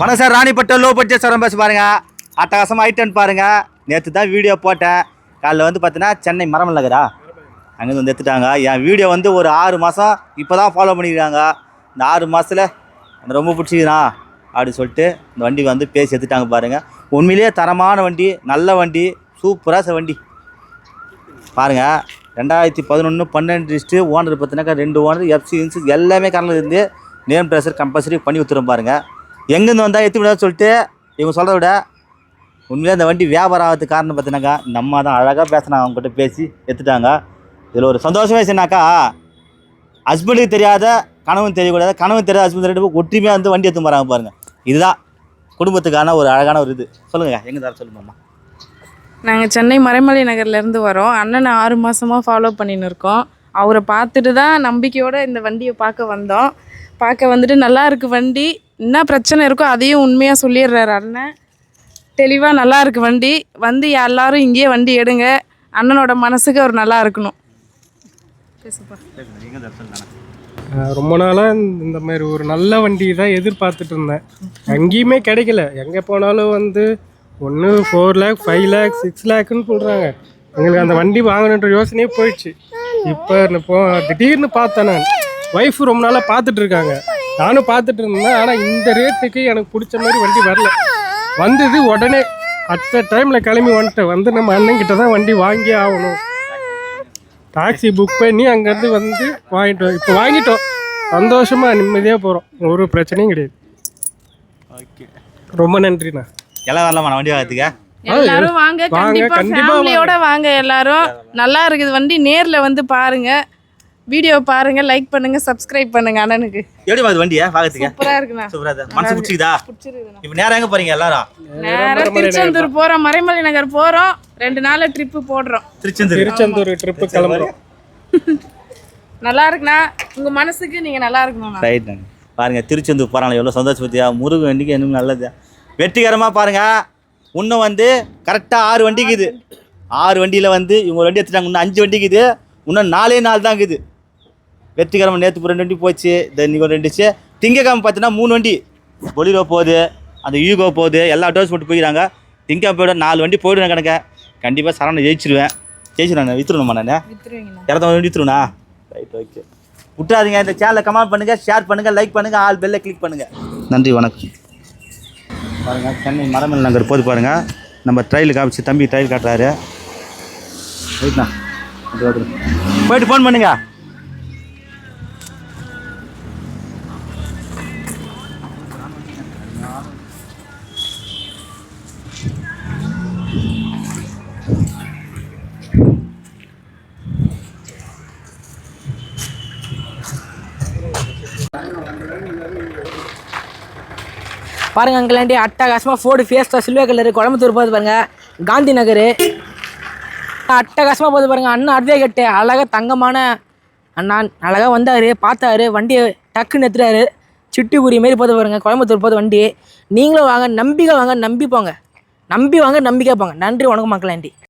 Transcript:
வணக்கம் sir Ranipattam low budget sir பேச பாருங்க. அட்டகாசமாக ஐட்டன் பாருங்க. நேற்று தான் வீடியோ போட்டேன். காலைல வந்து பார்த்தீங்கன்னா சென்னை மரமல் நகரா? அங்கேருந்து வந்து எடுத்துட்டாங்க. என் வீடியோ வந்து ஒரு ஆறு மாதம் இப்போ தான் ஃபாலோ பண்ணிக்கிறாங்க இந்த ஆறு மாதத்தில் எனக்கு ரொம்ப பிடிச்சிக்கிறா அப்படின்னு சொல்லிட்டு இந்த வண்டி வந்து பேசி எடுத்துட்டாங்க பாருங்கள் உண்மையிலேயே தரமான வண்டி நல்ல வண்டி சூப்பராக சார் வண்டி. பாருங்க ரெண்டாயிரத்தி பதினொன்று பன்னெண்டு லிஸ்ட்டு ஓனர் பார்த்தீங்கன்னாக்கா ரெண்டு ஓனர் எஃப்சி இன்சு எல்லாமே கரண்டில் இருந்து நேம் ட்ரெஸர் கம்பல்சரி பண்ணி வித்துறோம் பாருங்க. எங்கேருந்து வந்தால் எத்தி விடாது சொல்லிட்டு இவங்க சொல்கிறத விட உண்மையிலே அந்த வண்டி வியாபாரம் ஆகிறதுக்கு காரணம் பார்த்தினாக்கா நம்ம தான் அழகாக பேசினாங்க அவங்ககிட்ட பேசி எடுத்துட்டாங்க. இதில் ஒரு சந்தோஷமே சொன்னாக்கா ஹஸ்பண்டுக்கு தெரியாத கணவன் தெரியக்கூடாது கணவன் தெரியாத ஹஸ்பண்ட் ரெண்டு பேரும் ஒற்றுமையாக வந்து வண்டி எடுத்து போகிறாங்க பாருங்கள் இதுதான் குடும்பத்துக்கான ஒரு அழகான ஒரு இது. சொல்லுங்கள் எங்கே தர சொல்லுங்கம்மா நாங்கள் சென்னை மறைமலை நகர்லேருந்து வரோம். அண்ணனை ஆறு மாதமாக ஃபாலோ பண்ணின்னு இருக்கோம். அவரை பார்த்துட்டு தான் நம்பிக்கையோடு இந்த வண்டியை பார்க்க வந்தோம். பார்க்க வந்துட்டு நல்லா இருக்குது வண்டி. என்ன பிரச்சனை இருக்கோ அதையும் உண்மையாக சொல்லிடுறாரு அண்ணன். தெளிவாக நல்லா இருக்கு வண்டி. வந்து எல்லாரும் இங்கேயே வண்டி எடுங்க. அண்ணனோட மனசுக்கு அவர் நல்லா இருக்கணும். ரொம்ப நாளாக இந்த மாதிரி ஒரு நல்ல வண்டி தான் எதிர்பார்த்துட்டு இருந்தேன். எங்கேயுமே கிடைக்கல. எங்கே போனாலும் வந்து ஒன்று four lakh five lakh six லேக்குன்னு சொல்கிறாங்க எங்களுக்கு அந்த வண்டி வாங்கணுன்ற யோசனையே போயிடுச்சு. இப்போ இப்போ திடீர்னு பார்த்தேன் நான். ஒய்ஃப் ரொம்ப நாளாக பார்த்துட்டு இருக்காங்க. நானும் பார்த்துட்டு இருந்தேன். ஆனால் இந்த ரேட்டுக்கு எனக்கு பிடிச்ச மாதிரி வண்டி வரல. வந்தது உடனே அட் டைமில் கிளம்பி வந்துட்டேன். வந்து நம்ம அண்ணன்கிட்ட தான் வண்டி வாங்கி ஆகணும். டாக்ஸி புக் பண்ணி அங்கேருந்து வந்து வாங்கிட்டோம். இப்போ வாங்கிட்டோம். சந்தோஷமாக நிம்மதியாக போகிறோம் ஒரு பிரச்சனையும் கிடையாது. ஓகே ரொம்ப நன்றிண்ணா. எல்லாம் வரலாமா? வண்டி வாங்கிறதுக்கு? எல்லாரும் வாங்க. கண்டிப்பா ஃபேமிலியோட வாங்க. எல்லாரும். நல்லா இருக்குது வண்டி. நேர்ல வந்து பாருங்க. வீடியோ பாருங்க லைக் பண்ணுங்க சப்ஸ்கிரைப் பண்ணுங்க அண்ணனுக்கு. எப்படி அது வண்டியா? பார்க்கறதுக்கு சூப்பரா இருக்குண்ணா. சூப்பரா இருக்கு. மனசு பிடிச்சிக்குதா? பிடிச்சிருக்குண்ணா. இப்போ நேரம் எங்கே போகிறீங்க எல்லாரும்? நேரா திருச்செந்தூர் போறோம் மறைமலை நகர் போறோம். ரெண்டு நாள்ல ட்ரிப்பு போடுறோம். திருச்செந்தூர். திருச்செந்தூர் ட்ரிப்பு கிளம்புறோம். நல்லா இருக்குண்ணா. உங்க மனசுக்கு நீங்க நல்லா இருக்கணும்ண்ணா. ரைட் பாருங்க திருச்செந்தூர் போகிறாங்க எவ்வளோ சந்தோஷம் பத்தியா முருகன் வண்டிக்கு இன்னும் நல்லது. வெற்றிகரமாக பாருங்க. இன்னும் வந்து கரெக்டாக ஆறு வண்டிக்கு இது ஆறு வண்டியில் வந்து இவங்க வண்டி எடுத்துட்டாங்க. இன்னும் அஞ்சு வண்டிக்கு இது இன்னும் நாலே நாள் தான் இருக்குது வெற்றிகரமாக நேற்று ரெண்டு வண்டி போச்சு இன்னைக்கு ஒரு ரெண்டுச்சு திங்கக்கிழமை பார்த்தீங்கன்னா மூணு வண்டி. பொலிரோ போகுது அந்த யூகோ போகுது எல்லா டோஸ் போட்டு போயிடறாங்க. திங்கக்கிழமையோட நாலு வண்டி போயிடுவேன் கணக்க. கண்டிப்பாக சரணை ஜெயிச்சிருவேன். ஜெயிச்சிருவேன் வித்துருணுமா நான். இரநூறு வண்டி வித்துருண்ணா ரைட் ஓகே விட்டுறாதீங்க இந்த சேனலை கமெண்ட் பண்ணுங்கள் ஷேர் பண்ணுங்கள் லைக் பண்ணுங்கள் ஆல் பெல்லை கிளிக் பண்ணுங்கள் நன்றி வணக்கம். பாருங்கள் சென்னை மரமல் நகர் போது பாருங்கள் நம்ம ட்ரையல் காமிச்சு தம்பி ட்ரையல் காட்டுறாரு. ரைட்ண்ணா. போயிட்டு ஃபோன் பண்ணுங்க. பாருங்க அங்கிலாண்டி அட்டகாசமாக Ford Fiesta silver colour Coimbatore போகுது பாருங்க. காந்தி நகர். அட்டகாசமாக போகுது பாருங்க அண்ணன் அட்வொகேட்டு அழகாக தங்கமான அண்ணா அழகாக வந்தார் பார்த்தாரு. வண்டியை டக்குன்னு எடுத்துட்டாரு. சிட்டுக்குரிய மாரி போது பாருங்க கோயம்புத்தூர் போகுது வண்டி. நீங்களும் வாங்க நம்பிக்கை வாங்க நம்பி போங்க. நம்பி வாங்க நம்பி கேட்பாங்க நன்றி வணக்கம் மக்களாண்டி